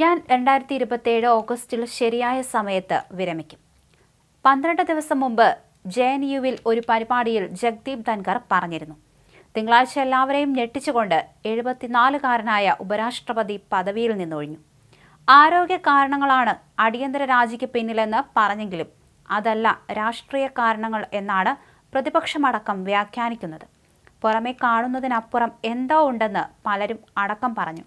ഞാൻ രണ്ടായിരത്തി ഇരുപത്തിയേഴ് ഓഗസ്റ്റിൽ ശരിയായ സമയത്ത് വിരമിക്കും. പന്ത്രണ്ട് ദിവസം മുമ്പ് ജെ എൻ യുവിൽ ഒരു പരിപാടിയിൽ ജഗ്ദീപ് ധൻകർ പറഞ്ഞിരുന്നു. തിങ്കളാഴ്ച എല്ലാവരെയും ഞെട്ടിച്ചുകൊണ്ട് എഴുപത്തിനാലുകാരനായ ഉപരാഷ്ട്രപതി പദവിയിൽ നിന്നൊഴിഞ്ഞു. ആരോഗ്യ കാരണങ്ങളാണ് അടിയന്തര രാജിക്ക് പിന്നിലെന്ന് പറഞ്ഞെങ്കിലും അതല്ല രാഷ്ട്രീയ കാരണങ്ങൾ എന്നാണ് പ്രതിപക്ഷമടക്കം വ്യാഖ്യാനിക്കുന്നത്. പുറമെ കാണുന്നതിനപ്പുറം എന്തോ ഉണ്ടെന്ന് പലരും അടക്കം പറഞ്ഞു.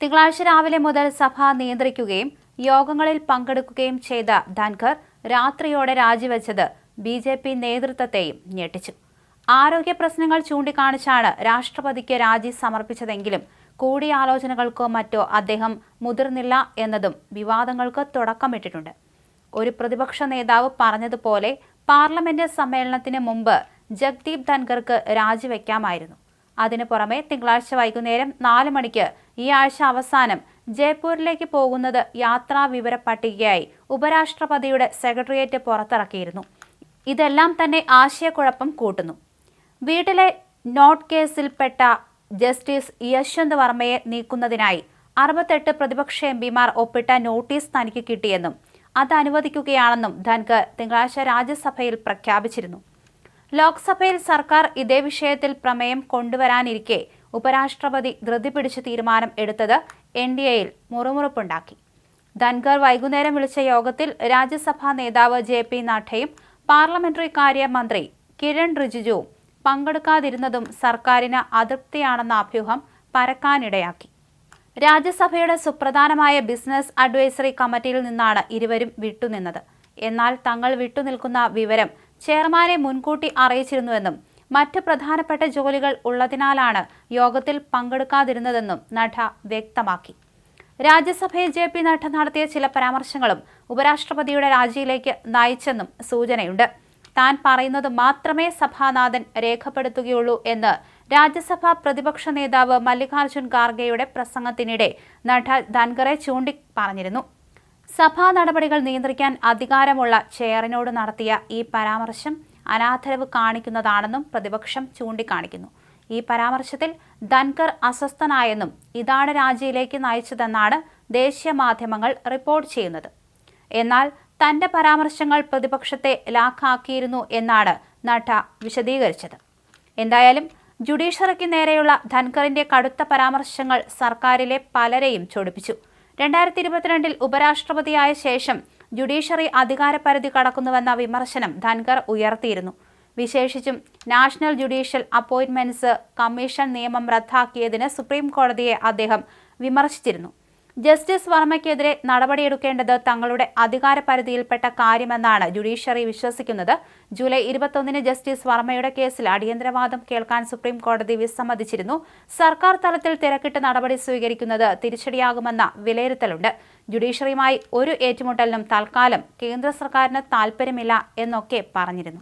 തിങ്കളാഴ്ച രാവിലെ മുതൽ സഭ നിയന്ത്രിക്കുകയും യോഗങ്ങളിൽ പങ്കെടുക്കുകയും ചെയ്ത ധൻഖർ രാത്രിയോടെ രാജിവെച്ചത് ബി ജെ പി നേതൃത്വത്തെയും ഞെട്ടിച്ചു. ആരോഗ്യ പ്രശ്നങ്ങൾ ചൂണ്ടിക്കാണിച്ചാണ് രാഷ്ട്രപതിക്ക് രാജി സമർപ്പിച്ചതെങ്കിലും കൂടിയാലോചനകൾക്കോ മറ്റോ അദ്ദേഹം മുതിർന്നില്ല എന്നതും വിവാദങ്ങൾക്ക് തുടക്കമിട്ടിട്ടുണ്ട്. ഒരു പ്രതിപക്ഷ നേതാവ് പറഞ്ഞതുപോലെ പാർലമെന്റ് സമ്മേളനത്തിന് മുമ്പ് ജഗ്ദീപ് ധൻഖർക്ക് രാജിവെക്കാമായിരുന്നു. അതിനു പുറമെ തിങ്കളാഴ്ച വൈകുന്നേരം നാല് മണിക്ക് ഈ ആഴ്ച അവസാനം ജയ്പൂരിലേക്ക് പോകുന്നത് യാത്രാ വിവര പട്ടികയായി ഉപരാഷ്ട്രപതിയുടെ സെക്രട്ടേറിയറ്റ് പുറത്തിറക്കിയിരുന്നു. ഇതെല്ലാം തന്നെ ആശയക്കുഴപ്പം കൂട്ടുന്നു. വീട്ടിലെ നോട്ട് കേസിൽപ്പെട്ട ജസ്റ്റിസ് യശ്വന്ത് വർമ്മയെ നീക്കുന്നതിനായി അറുപത്തെട്ട് പ്രതിപക്ഷ എം പിമാർ ഒപ്പിട്ട നോട്ടീസ് തനിക്ക് കിട്ടിയെന്നും അത് അനുവദിക്കുകയാണെന്നും ധൻഖർ തിങ്കളാഴ്ച രാജ്യസഭയിൽ പ്രഖ്യാപിച്ചിരുന്നു. ലോക്സഭയിൽ സർക്കാർ ഇതേ വിഷയത്തിൽ പ്രമേയം കൊണ്ടുവരാനിരിക്കെ ഉപരാഷ്ട്രപതി ധൃതി പിടിച്ച് തീരുമാനം എടുത്തത് എൻ ഡി എയിൽ മുറുമുറുപ്പുണ്ടാക്കി. ധൻഖർ വൈകുന്നേരം വിളിച്ച യോഗത്തിൽ രാജ്യസഭാ നേതാവ് ജെ പി നഡ്ഡയും പാർലമെന്ററി കാര്യമന്ത്രി കിരൺ റിജിജുവും പങ്കെടുക്കാതിരുന്നതും സർക്കാരിന് അതൃപ്തിയാണെന്ന അഭ്യൂഹം പരക്കാനിടയാക്കി. രാജ്യസഭയുടെ സുപ്രധാനമായ ബിസിനസ് അഡ്വൈസറി കമ്മിറ്റിയിൽ നിന്നാണ് ഇരുവരും വിട്ടുനിന്നത്. എന്നാൽ തങ്ങൾ വിട്ടുനിൽക്കുന്ന വിവരം ചെയർമാനെ മുൻകൂട്ടി അറിയിച്ചിരുന്നുവെന്നും മറ്റ് പ്രധാനപ്പെട്ട ജോലികൾ ഉള്ളതിനാലാണ് യോഗത്തിൽ പങ്കെടുക്കാതിരുന്നതെന്നും നഡ്ഡ വ്യക്തമാക്കി. രാജ്യസഭയിൽ ജെ പി നഡ്ഡ നടത്തിയ ചില പരാമർശങ്ങളും ഉപരാഷ്ട്രപതിയുടെ രാജിയിലേക്ക് നയിച്ചെന്നും സൂചനയുണ്ട്. താൻ പറയുന്നത് മാത്രമേ സഭാനാഥൻ രേഖപ്പെടുത്തുകയുള്ളൂ എന്ന് രാജ്യസഭാ പ്രതിപക്ഷ നേതാവ് മല്ലികാർജുൻ ഖാർഗെയുടെ പ്രസംഗത്തിനിടെ നഡ്ഡ ധൻഖറെ ചൂണ്ടി പറഞ്ഞിരുന്നു സഭാ നടപടികൾ നിയന്ത്രിക്കാൻ അധികാരമുള്ള ചെയറിനോട് നടത്തിയ ഈ പരാമർശം അനാദരവ് കാണിക്കുന്നതാണെന്നും പ്രതിപക്ഷം ചൂണ്ടിക്കാണിക്കുന്നു. ഈ പരാമർശത്തിൽ ധൻകർ അസ്വസ്ഥനായെന്നും ഇതാണ് രാജിയിലേക്ക് നയിച്ചതെന്നാണ് ദേശീയ മാധ്യമങ്ങൾ റിപ്പോർട്ട് ചെയ്യുന്നത്. എന്നാൽ തന്റെ പരാമർശങ്ങൾ പ്രതിപക്ഷത്തെ ലാക്കാക്കിയിരുന്നു എന്നാണ് നട്ട വിശദീകരിച്ചത്. എന്തായാലും ജുഡീഷ്യറിക്ക് നേരെയുള്ള ധൻകറിന്റെ കടുത്ത പരാമർശങ്ങൾ സർക്കാരിലെ പലരെയും ചൊടിപ്പിച്ചു. രണ്ടായിരത്തി ഇരുപത്തിരണ്ടിൽ ഉപരാഷ്ട്രപതിയായ ശേഷം ജുഡീഷ്യറി അധികാരപരിധി കടക്കുന്നുവെന്ന വിമർശനം ധൻകർ ഉയർത്തിയിരുന്നു. വിശേഷിച്ചും നാഷണൽ ജുഡീഷ്യൽ അപ്പോയിന്റ്മെന്റ്സ് കമ്മീഷൻ നിയമം റദ്ദാക്കിയതിന് സുപ്രീം കോടതിയെ അദ്ദേഹം വിമർശിച്ചിരുന്നു. ജസ്റ്റിസ് വർമ്മയ്ക്കെതിരെ നടപടിയെടുക്കേണ്ടത് തങ്ങളുടെ അധികാര പരിധിയിൽപ്പെട്ട കാര്യമെന്നാണ് ജുഡീഷ്യറി വിശ്വസിക്കുന്നത്. ജൂലൈ ഇരുപത്തൊന്നിന് ജസ്റ്റിസ് വർമ്മയുടെ കേസിൽ അടിയന്തരവാദം കേൾക്കാൻ സുപ്രീം കോടതി വിസമ്മതിച്ചിരുന്നു. സർക്കാർ തലത്തിൽ തിരക്കിട്ട് നടപടി സ്വീകരിക്കുന്നത് തിരിച്ചടിയാകുമെന്ന വിലയിരുത്തലുണ്ട്. ജുഡീഷ്യറിയുമായി ഒരു ഏറ്റുമുട്ടലിനും തൽക്കാലം കേന്ദ്ര സർക്കാരിന് താൽപ്പര്യമില്ല എന്നൊക്കെ പറഞ്ഞിരുന്നു.